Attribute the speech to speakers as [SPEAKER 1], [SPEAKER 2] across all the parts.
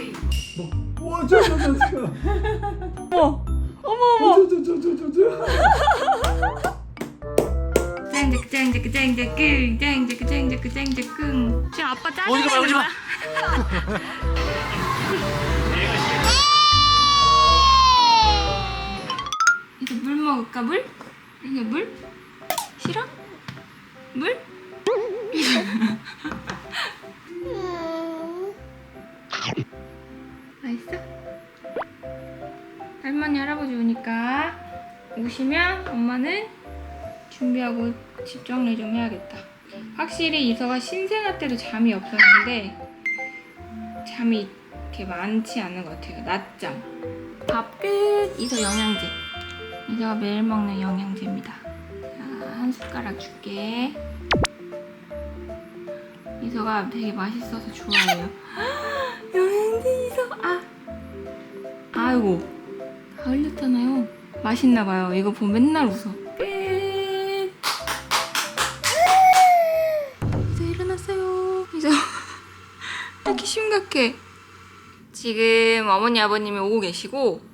[SPEAKER 1] 있는 거.
[SPEAKER 2] 와, 저, 저, 저, 저.
[SPEAKER 3] 어머 어머 어머
[SPEAKER 2] 저, 저, 저, 저, 저, 저.
[SPEAKER 3] 쨍득 끙 쨍득 쨍득 쨍득 끙 지금 아빠 짜증
[SPEAKER 4] 오지 마, 오지 마.
[SPEAKER 3] 이제 물 먹을까 물? 이게 물? 엄마는 준비하고 집 정리 좀 해야겠다. 확실히 이서가 신생아 때도 잠이 없었는데 잠이 이렇게 많지 않은 것 같아요. 낮잠. 밥 끝. 이서 영양제. 이서가 매일 먹는 영양제입니다. 자, 한 숟가락 줄게. 이서가 되게 맛있어서 좋아해요. 영양제 이서. 아. 아이고. 다 흘렸잖아요. 맛있나 봐요. 이거 보면 맨날 웃어. 끝. 이제 일어났어요. 이제 이렇게 심각해. 지금 어머니 아버님이 오고 계시고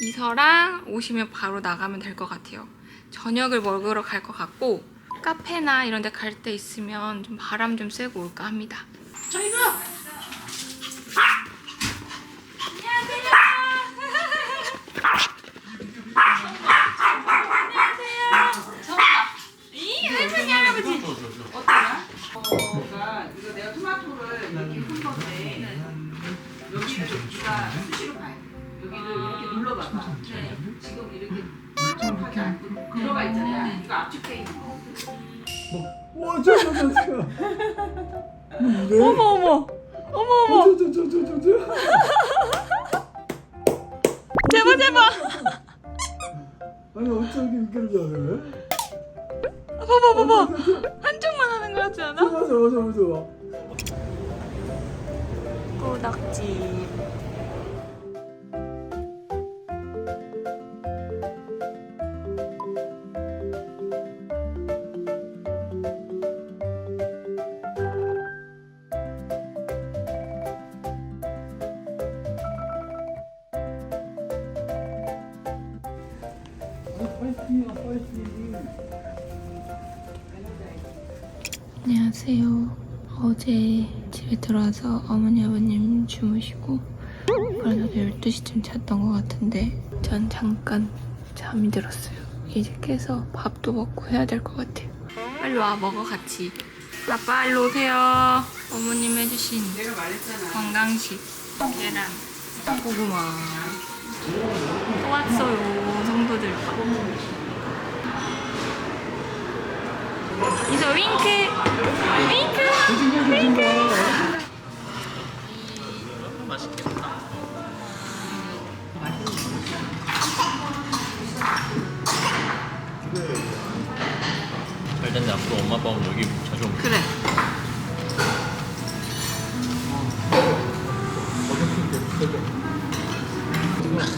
[SPEAKER 3] 이서랑 오시면 바로 나가면 될 것 같아요. 저녁을 먹으러 갈 것 같고 카페나 이런 데 갈 때 있으면 좀 바람 좀 쐬고 올까 합니다.
[SPEAKER 1] 어가
[SPEAKER 2] 와, 저, 저, 저, 저. 네?
[SPEAKER 3] 어머 어머 어머
[SPEAKER 2] 저, 저, 저, 저, 저, 저.
[SPEAKER 3] 제발 제발
[SPEAKER 2] 아니, 어쩌게 이렇게 잘해?
[SPEAKER 3] 봐봐 봐봐 한쪽만 하는 거 같지 않아?
[SPEAKER 2] 맞아, 맞아, 맞아.
[SPEAKER 3] 꼬낙지 안녕하세요. 어제 집에 들어와서 어머니 아버님 주무시고 그래서 12시쯤 잤던 것 같은데 전 잠깐 잠이 들었어요. 이제 깨서 밥도 먹고 해야 될 것 같아요. 빨리 와 먹어 같이. 아빠 일로 오세요. 어머님 해주신. 건강식 계란 고구마 또 왔어요 성도들 이서 윙크 윙크 윙크
[SPEAKER 4] 맛있겠다. 잘 됐네. 앞으로 엄마 아빠 오면 여기 자주 오면
[SPEAKER 3] 그래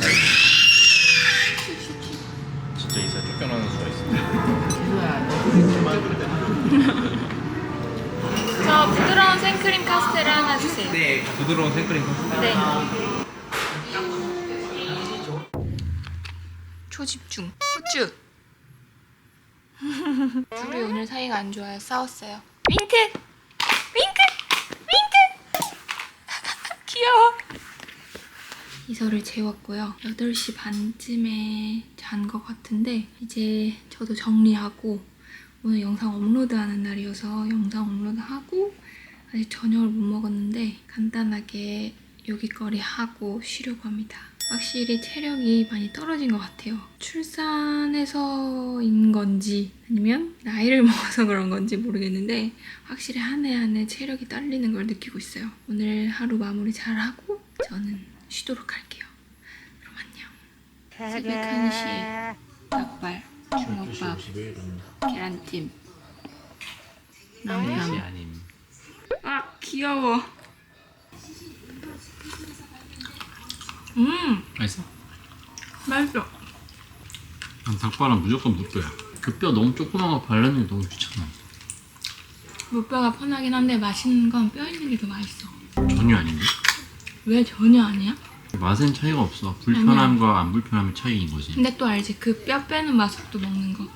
[SPEAKER 4] 진
[SPEAKER 3] 부드러운 생크림
[SPEAKER 4] 커피.
[SPEAKER 3] 네. 초집중 후추. 둘이 오늘 사이가 안 좋아요 싸웠어요. 윙크! 윙크! 윙크! 귀여워. 이서를 재웠고요. 8시 반쯤에 잔 것 같은데 이제 저도 정리하고 오늘 영상 업로드하는 날이어서 영상 업로드하고 아직 저녁을 못 먹었는데 간단하게 요깃거리 하고 쉬려고 합니다. 확실히 체력이 많이 떨어진 것 같아요. 출산해서인 건지 아니면 나이를 먹어서 그런 건지 모르겠는데 확실히 한 해 한 해 체력이 딸리는 걸 느끼고 있어요. 오늘 하루 마무리 잘 하고 저는 쉬도록 할게요. 그럼 안녕. 새벽 1시에 닭발, 중국밥, 계란찜, 남남.
[SPEAKER 4] 아님.
[SPEAKER 3] 아 귀여워. 음
[SPEAKER 4] 맛있어?
[SPEAKER 3] 맛있어.
[SPEAKER 4] 난 닭발은 무조건 무뼈야. 그뼈 너무 조그만 거 바르는 게 너무 귀찮아.
[SPEAKER 3] 무뼈가 편하긴 한데 맛있는 건 뼈 있는 게 더 맛있어.
[SPEAKER 4] 전혀 아닌데?
[SPEAKER 3] 왜 전혀 아니야?
[SPEAKER 4] 맛엔 차이가 없어. 불편함과 안 불편함의 차이인 거지.
[SPEAKER 3] 근데 또 알지 그 뼈 빼는 맛으로 먹는 거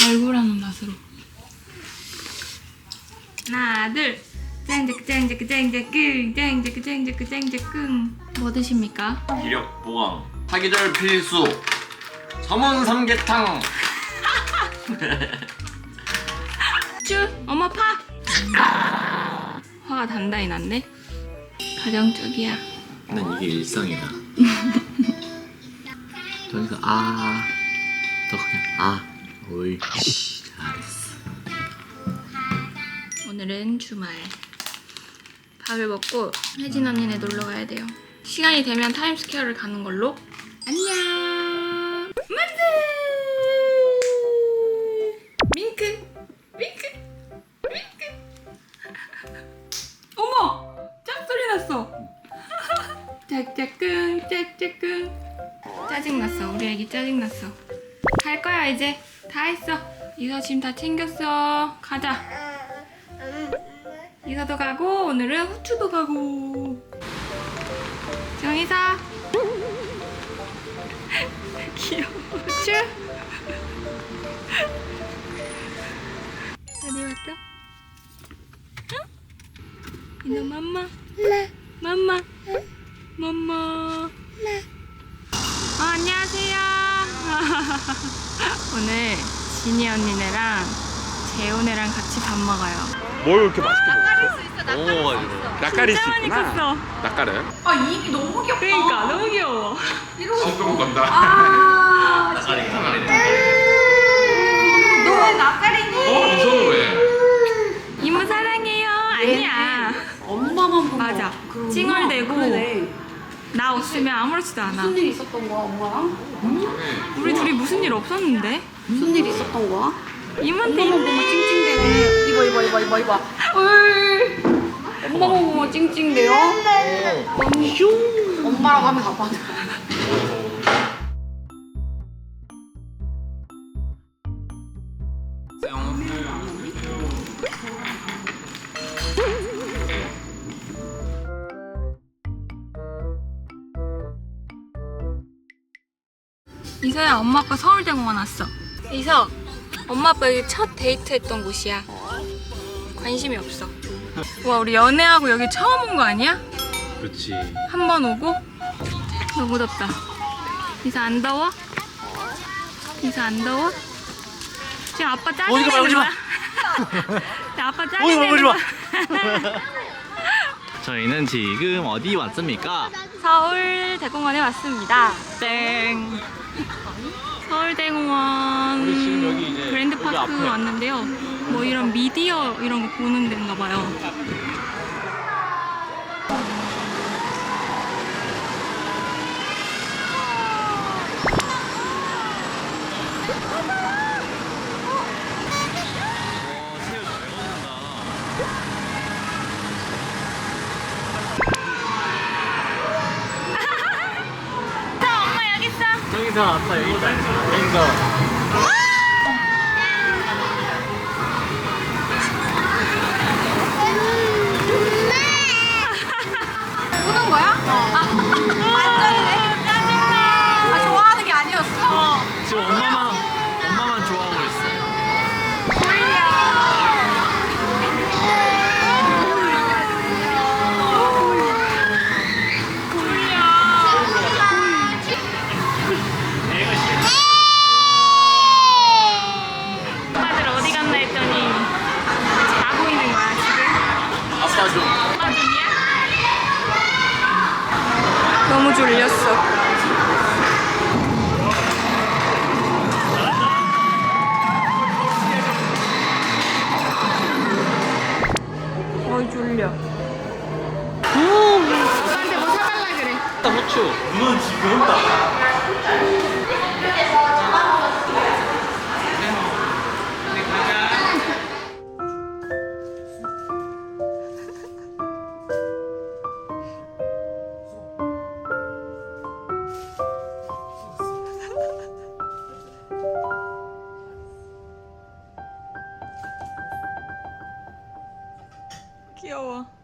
[SPEAKER 3] 발굴하는 맛으로 하나 둘 뭐 드십니까?
[SPEAKER 5] 기력 보강 사계절 필수 삼원 삼계탕
[SPEAKER 3] 쭈 엄마 파 화가 단단히 났네 가정적이야
[SPEAKER 5] 난 이게 일상이다 저기서 아, 더 그냥 아, 옳지, 잘했어.
[SPEAKER 3] 오늘은 주말 밥을 먹고 혜진 언니네 놀러 가야 돼요. 시간이 되면 타임스퀘어를 가는 걸로. 안녕! 만두 윙크! 윙크! 윙크! 어머! 짝소리 났어. 짝짝꿍 짝짝꿍. 짜증 났어. 우리 애기 짜증 났어. 갈 거야 이제. 다 했어. 이거 짐다 챙겼어. 가자 이사도 가고 오늘은 후추도 가고. 정이사. 귀여워. 후추. 어디 왔다? 응? 이너 맘마. 맘마. 맘마. 어, 안녕하세요. 오늘 지니 언니네랑 재훈이랑 같이 밥 먹어요
[SPEAKER 5] 뭘 이렇게 맛있게 먹었어? 먹어가지고. 낯가릴 수
[SPEAKER 3] 진짜 많이
[SPEAKER 5] 있구나.
[SPEAKER 3] 컸어
[SPEAKER 5] 낯가려요?
[SPEAKER 1] 아 입이 너무 귀엽다.
[SPEAKER 3] 그러니까 너무 귀여워
[SPEAKER 5] 손금 건다.
[SPEAKER 1] 아. 너왜 낯가리니?
[SPEAKER 5] 어, 무서워 왜?
[SPEAKER 3] 이모 사랑해요 아니야
[SPEAKER 6] 엄마만 보고
[SPEAKER 3] 맞아.
[SPEAKER 6] 그러구나.
[SPEAKER 3] 찡얼대고.
[SPEAKER 6] 그러네.
[SPEAKER 3] 나 없으면 아무렇지도 않아
[SPEAKER 6] 무슨 일 있었던 거야 엄마랑?
[SPEAKER 3] 우리 둘이 무슨 일 없었는데
[SPEAKER 6] 무슨 일 있었던 거야?
[SPEAKER 3] 이모한테
[SPEAKER 6] 엄마만 보면 찡찡대네 이봐 이봐 이봐 이봐. 이봐 어이. 엄마만 보면 찡찡대요? 엄숑 엄마라고 하면 아빠.
[SPEAKER 3] 이서야 엄마 아빠 서울대공원 왔어. 이서 엄마 아빠 여기 첫 데이트 했던 곳이야 관심이 없어 와 우리 연애하고 여기 처음 온 거 아니야?
[SPEAKER 5] 그렇지.
[SPEAKER 3] 한 번 오고 너무 덥다 이서 안 더워? 이서 안 더워? 지금 아빠 짜증 내는
[SPEAKER 5] 오지 마.
[SPEAKER 3] 거야 아빠 짜증내는
[SPEAKER 5] 오지 마.
[SPEAKER 3] 거야
[SPEAKER 5] 저희는 지금 어디 왔습니까?
[SPEAKER 3] 서울 대공원에 왔습니다. 땡. 서울대공원
[SPEAKER 5] 우리 지금 여기 이제
[SPEAKER 3] 그랜드파크
[SPEAKER 5] 앞에.
[SPEAKER 3] 왔는데요. 뭐 이런 미디어 이런 거 보는 데인가 봐요. 자, 엄마 여기 있어.
[SPEAKER 5] 정의사 아빠 여기 있다. 정의
[SPEAKER 3] 너무 졸렸어.
[SPEAKER 5] 叫我。